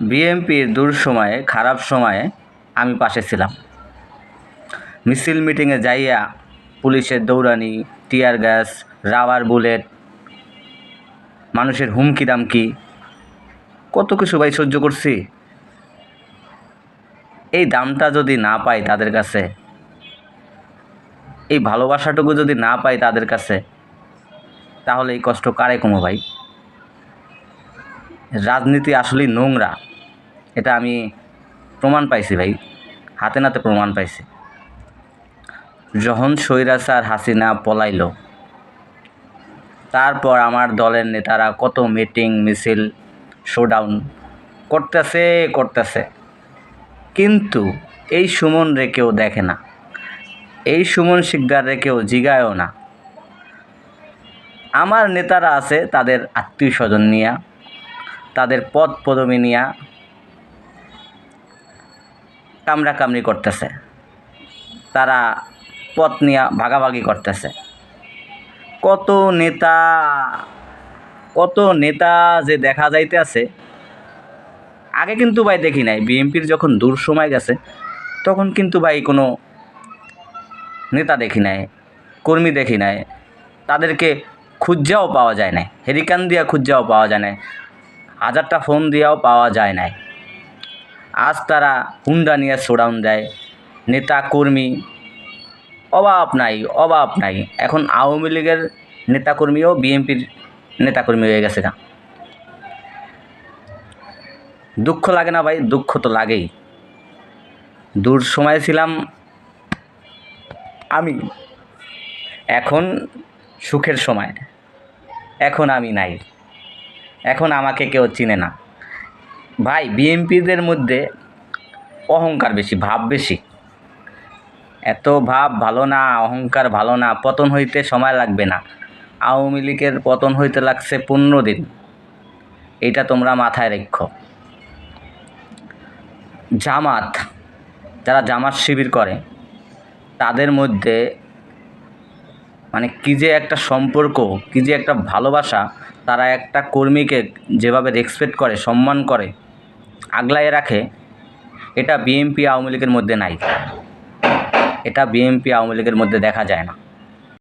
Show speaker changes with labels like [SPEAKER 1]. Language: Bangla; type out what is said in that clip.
[SPEAKER 1] বিএনপির দূর সময়ে, খারাপ সময়ে আমি পাশে ছিলাম। মিছিল মিটিংয়ে যাইয়া পুলিশের দৌড়ানি, টিয়ার গ্যাস, রাবার বুলেট, মানুষের হুমকি দামকি, কত কিছু ভাই সহ্য করছি। এই দামটা যদি না পাই তাদের কাছে, এই ভালোবাসাটুকু যদি না পাই তাদের কাছে, তাহলে এই কষ্ট কারে কমো ভাই? রাজনীতি আসলেই নোংরা। এটা আমি প্রমাণ পাইছি ভাই। হাতে নাতে প্রমাণ পাইছি। যখন স্বৈরাচার হাসিনা পলাইল, তারপর আমার দলের নেতারা কত মিটিং, মিছিল, শোডাউন করতেছে করতেছে। কিন্তু এই সুমন রে কেউ দেখে না। এই সুমন শিকদার কেউ জিগায়ও না। আমার নেতারা আছে তাদের আত্মীয় স্বজন নিয়া। তাদের পদ পদবি নিয়া কামড়া কামড়ি করতেছে। তারা পথ নিয়া ভাগাভাগি করতেছে। কত নেতা কত নেতা যে দেখা যাইতে আছে আগে কিন্তু ভাই দেখি নাই। বিএনপির যখন দূর সময় গেছে, তখন কিন্তু ভাই কোনো নেতা দেখি নাই, কর্মী দেখি নাই। তাদেরকে খুঁজাও পাওয়া যায় না হেরিকান দিয়া খুঁজাও পাওয়া যায় না হাজারটা ফোন দিয়াও পাওয়া যায় নাই। আজ তারা হুন্ডা নিয়ে শোডাউন দেয়। নেতা, কর্মী, অভাব নাই অভাব নাই। এখন আওয়ামী লীগের নেতাকর্মীও বিএনপির নেতাকর্মী হয়ে গেছে না দুঃখ লাগে না ভাই, দুঃখ তো লাগেই। দূর সময় ছিলাম আমি। এখন সুখের সময়। এখন আমি নাই। এখন আমাকে কেউ চিনে না। ভাই বিএনপিদের মধ্যে অহংকার বেশি, ভাব বেশি। এত ভাব ভালো না, অহংকার ভালো না, পতন হইতে সময় লাগবে না। আওয়ামী লীগের পতন হইতে লাগছে পনেরো দিন। এটা তোমরা মাথায় রেখো। জামাত, যারা জামাত শিবির করে, তাদের মধ্যে মানে কী যে একটা সম্পর্ক, কী যে একটা ভালোবাসা তারা একটা কর্মীকে যেভাবে রেসপেক্ট করে, সম্মান করে, আগলায় রাখে, এটা বিএনপি আওয়ামী লীগের মধ্যে নাই। এটা বিএনপি আওয়ামী লীগের মধ্যে দেখা যায় না।